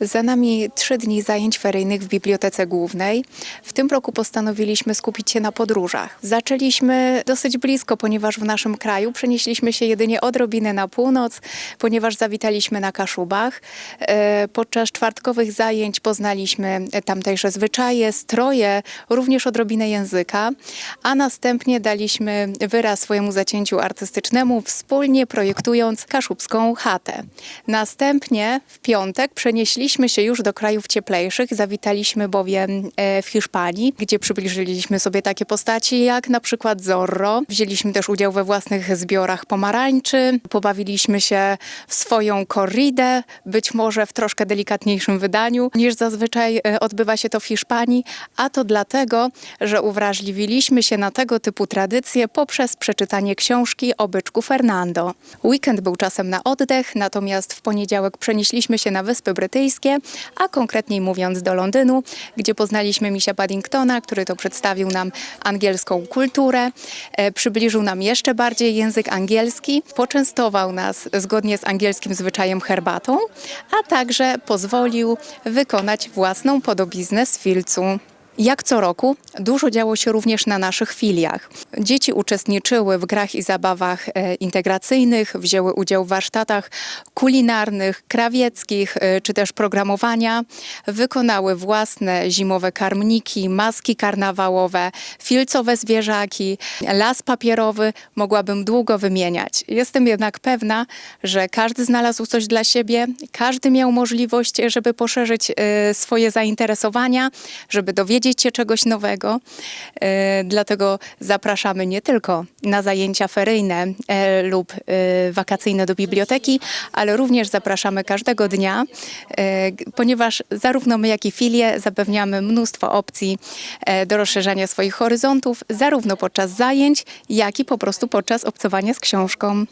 Za nami trzy dni zajęć feryjnych w Bibliotece Głównej. W tym roku postanowiliśmy skupić się na podróżach. Zaczęliśmy dosyć blisko, ponieważ w naszym kraju przenieśliśmy się jedynie odrobinę na północ, ponieważ zawitaliśmy na Kaszubach. E, Podczas czwartkowych zajęć poznaliśmy tamtejsze zwyczaje, stroje, również odrobinę języka, a następnie daliśmy wyraz swojemu zacięciu artystycznemu, wspólnie projektując kaszubską chatę. Następnie w piątek przenieśliśmy się już do krajów cieplejszych, zawitaliśmy bowiem e, w Hiszpanii, gdzie przybliżyliśmy sobie takie postaci jak na przykład Zorro. Wzięliśmy też udział we własnych zbiorach pomarańczy, pobawiliśmy się w swoją korridę, być może w troszkę delikatniejszym wydaniu niż zazwyczaj e, odbywa się to w Hiszpanii, a to dlatego, że uwrażliwiliśmy się na tego typu tradycje poprzez przeczytanie książki o byczku Fernando. Weekend był czasem na oddech, natomiast w poniedziałek przenieśliśmy się na Wyspy Brytyjskie, a konkretniej mówiąc do Londynu, gdzie poznaliśmy Misia Paddingtona, który to przedstawił nam angielską kulturę, e, przybliżył nam jeszcze bardziej język angielski, poczęstował nas zgodnie z angielskim zwyczajem herbatą, a także pozwolił wykonać własną podobiznę z filcu. Jak co roku, dużo działo się również na naszych filiach. Dzieci uczestniczyły w grach i zabawach e, integracyjnych, wzięły udział w warsztatach kulinarnych, krawieckich e, czy też programowania, wykonały własne zimowe karmniki, maski karnawałowe, filcowe zwierzaki, las papierowy. Mogłabym długo wymieniać. Jestem jednak pewna, że każdy znalazł coś dla siebie, każdy miał możliwość, żeby poszerzyć e, swoje zainteresowania, żeby dowiedzieć się czegoś nowego. E, Dlatego zapraszamy nie tylko na zajęcia feryjne e, lub e, wakacyjne do biblioteki, ale również zapraszamy każdego dnia, ponieważ zarówno my, jak i filie zapewniamy mnóstwo opcji do rozszerzania swoich horyzontów, zarówno podczas zajęć, jak i po prostu podczas obcowania z książką.